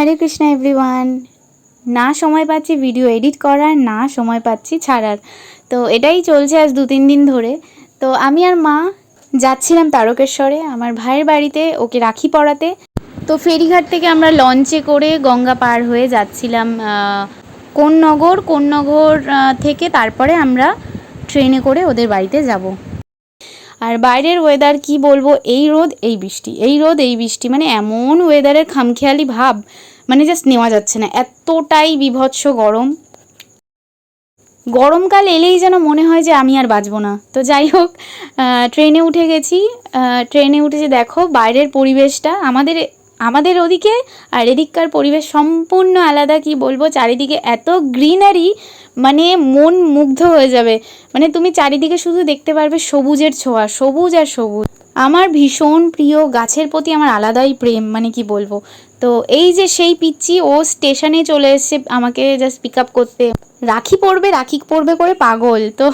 হরে Krishna everyone. না সময় পাচ্ছি ভিডিও এডিট করার, না সময় পাচ্ছি ছাড়ার। তো এটাই চলছে আজ দু তিন দিন ধরে। তো আমি আর মা যাচ্ছিলাম তারকেশ্বরে, আমার ভাইয়ের বাড়িতে, ওকে রাখি পড়াতে। তো ফেরিঘাট থেকে আমরা লঞ্চে করে গঙ্গা পার হয়ে যাচ্ছিলাম কোন নগর কোন নগর থেকে তারপরে আমরা ট্রেনে করে ওদের বাড়িতে যাব। আর বাইরের ওয়েদার কি বলব? এই রোদ, এই বৃষ্টি। এই রোদ, এই বৃষ্টি। মানে এমন ওয়েদারের খামখেয়ালি ভাব। মানে জাস্ট নেওয়া যাচ্ছে না। এতটাই বিভৎস গরম। গরমকাল এলেই যেন মনে হয় যে আমি আর বাঁচবো না। তো যাই হোক ট্রেনে উঠে গেছি। ট্রেনে উঠে যে দেখো, বাইরের পরিবেশটা। আমাদের আমাদের ওদিকে, আর এদিককার পরিবেশ সম্পূর্ণ আলাদা, কি বলব? চারিদিকে এত গ্রিনারি মানে মন মুগ্ধ হয়ে যাবে। মানে তুমি চারিদিকে শুধু দেখতে পারবে সবুজের ছোঁয়া, সবুজ আর সবুজ। আমার ভীষণ প্রিয় গাছের প্রতি আমার আলাদাই প্রেম মানে কি বলব? তো এই যে সেই পিচ্ছি ও স্টেশনে চলে এসছে আমাকে জাস্ট পিক আপ করতে। রাখি পড়বে রাখি পড়বে করে পাগল। তো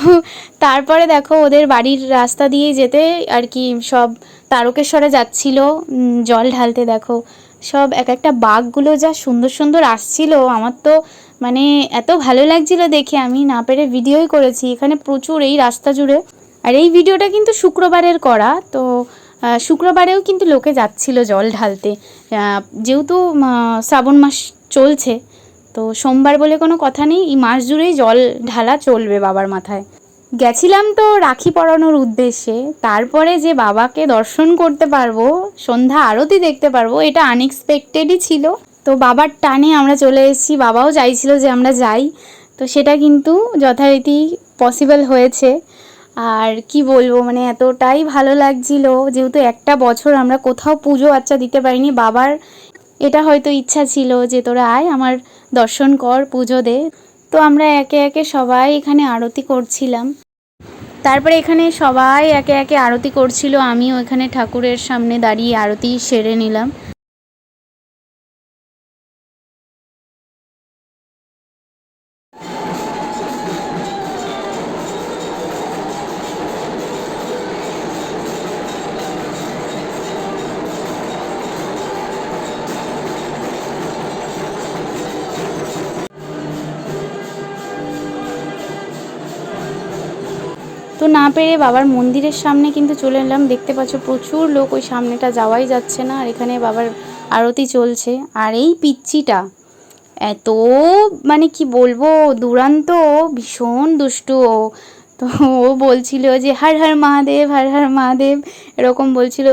তারপরে দেখো ওদের বাড়ির রাস্তা দিয়ে যেতে আর কি সব তারকেশ্বরে যাচ্ছিল। জল ঢালতে দেখো সব এক একটা বাঘগুলো যা সুন্দর সুন্দর আসছিল। আমার তো মানে এত ভালো লাগছিল দেখে, আমি না পেরে ভিডিওই করেছি। এখানে প্রচুর এই রাস্তা জুড়ে। আর এই ভিডিওটা কিন্তু শুক্রবারের করা। তো শুক্রবারেও কিন্তু লোকে যাচ্ছিল জল ঢালতে। যেহেতু শ্রাবণ মাস চলছে তো সোমবার বলে কোনো কথা নেই, এই মাস জুড়েই জল ঢালা চলবে বাবার মাথায়। গেছিলাম তো রাখি পরানোর উদ্দেশ্যে, তারপরে যে বাবাকে দর্শন করতে পারব, সন্ধ্যা আরতি দেখতে পারব, এটা আনএক্সপেক্টেডই ছিল। তো বাবার টানে আমরা চলে এসেছি, বাবাও চাইছিল যে আমরা যাই, তো সেটা কিন্তু যথারীতি পসিবল হয়েছে। আর কি বলব মানে এতটাই ভালো লাগছিল, যেহেতু একটা বছর আমরা কোথাও পুজো আচ্চা দিতে পারিনি, বাবার এটা হয়তো ইচ্ছা ছিল যে তোরা আয়, আমার দর্শন কর, পুজো দে। তো আমরা একে একে সবাই এখানে আরতি করছিলাম। তারপরে এখানে সবাই একে একে আরতি করছিল, আমিও এখানে ঠাকুরের সামনে দাঁড়িয়ে আরতি সেরে নিলাম। তো না পেরে বাবার মন্দিরের সামনে কিন্তু চলে এলাম। দেখতে পাচ্ছ প্রচুর লোক ওই সামনেটা যাওয়াই যাচ্ছে না, আর এখানে বাবার আরতি চলছে। আর এই পিচ্চিটা এত মানে কি বলব, দুরান্ত, ভীষণ দুষ্টু ও। তো ও বলছিল যে, হর হর মহাদেব, হর হর মহাদেব। এরকম বলছিল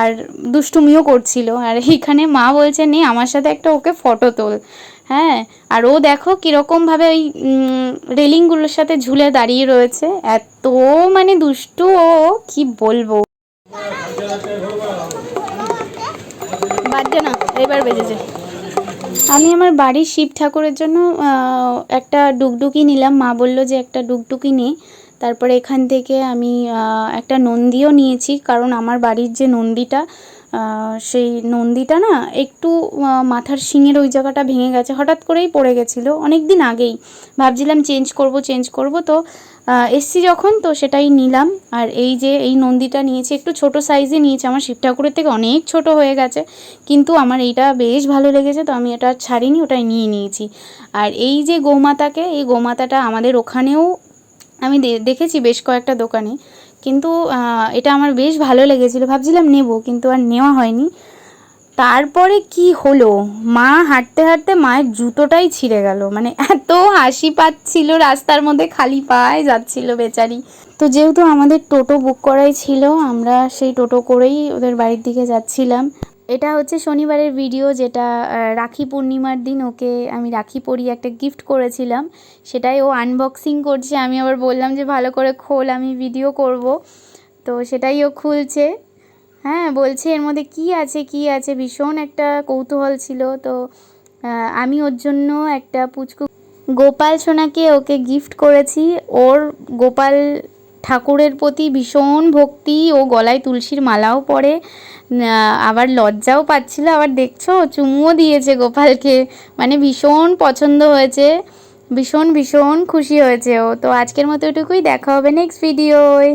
আর দুষ্টুমিও করছিল। আর এইখানে মা বলছে, নে, আমার সাথে একটা ওকে ফটো তোল। হ্যাঁ আর ও দেখো কীরকমভাবে ওই রেলিংগুলোর সাথে ঝুলে দাঁড়িয়ে রয়েছে। এত মানে দুষ্টু ও, কি বলব। না, এবার বেজেছে। আমি আমার বাড়ির শিব ঠাকুরের জন্য একটা ডুগডুগি নিলাম। মা বলল যে একটা ডুকডুকি নে। তারপরে এখান থেকে আমি একটা নন্দীও নিয়েছি, কারণ আমার বাড়ির যে নন্দীটা সেই নন্দীটা না একটু মাথার শিঙের ওই জায়গাটা ভেঙে গেছে, হঠাৎ করেই পড়ে গেছিল। অনেক দিন আগেই ভাবছিলাম চেঞ্জ করব চেঞ্জ করব, তো এসছি যখন, তো সেটাই নিলাম। আর এই যে এই নন্দীটা নিয়েছি, একটু ছোট সাইজে নিয়েছি। আমার শিব ঠাকুরের থেকে অনেক ছোট হয়ে গেছে, কিন্তু আমার এইটা বেশ ভালো লেগেছে, তো আমি এটা ছাড়িনি, ওটাই নিয়ে নিয়েছি। আর এই যে গোমাতাকে, এই গোমাতাটা আমাদের ওখানেও আমি দেখেছি বেশ কয়েকটা দোকানে। কিন্তু এটা আমার বেশ ভালো লেগেছিল। ভাবছিলাম নেব, কিন্তু আর নেওয়া হয়নি। তারপরে কি হলো? মা হাঁটতে হাঁটতে মায়ের জুতোটাই ছিঁড়ে গেল। মানে এত হাসি পাচ্ছিল, রাস্তার মধ্যে খালি পায়ে যাচ্ছিল বেচারি। তো যেহেতু আমাদের টোটো বুক করাই ছিল, আমরা সেই টোটো করেই ওদের বাড়ির দিকে যাচ্ছিলাম। এটা হচ্ছে শনিবারের ভিডিও যেটা রাখি পূর্ণিমার দিন ওকে আমি রাখি পরিয়ে একটা গিফট করেছিলাম। সেটাই ও আনবক্সিং করছে। আমি আবার বললাম যে, ভালো করে খোল, আমি ভিডিও করব। তো সেটাই ও খুলছে। হ্যাঁ বলছে এর মধ্যে কি আছে কি আছে? ভীষণ একটা কৌতূহল ছিল। তো আমি ওর জন্য একটা পুচকু গোপাল সোনাকে ওকে গিফট করেছি। ওর গোপাল ঠাকুরের প্রতি ভীষণ ভক্তি ও গলায় তুলসীর মালাও পরে আবার লজ্জাও পাচ্ছিল, আবার দেখছ? চুমুও দিয়েছে গোপালকে। মানে ভীষণ পছন্দ হয়েছে। ভীষণ ভীষণ খুশি হয়েছে ও। তো আজকের মতো এটুকুই। দেখা হবে নেক্সট ভিডিওয়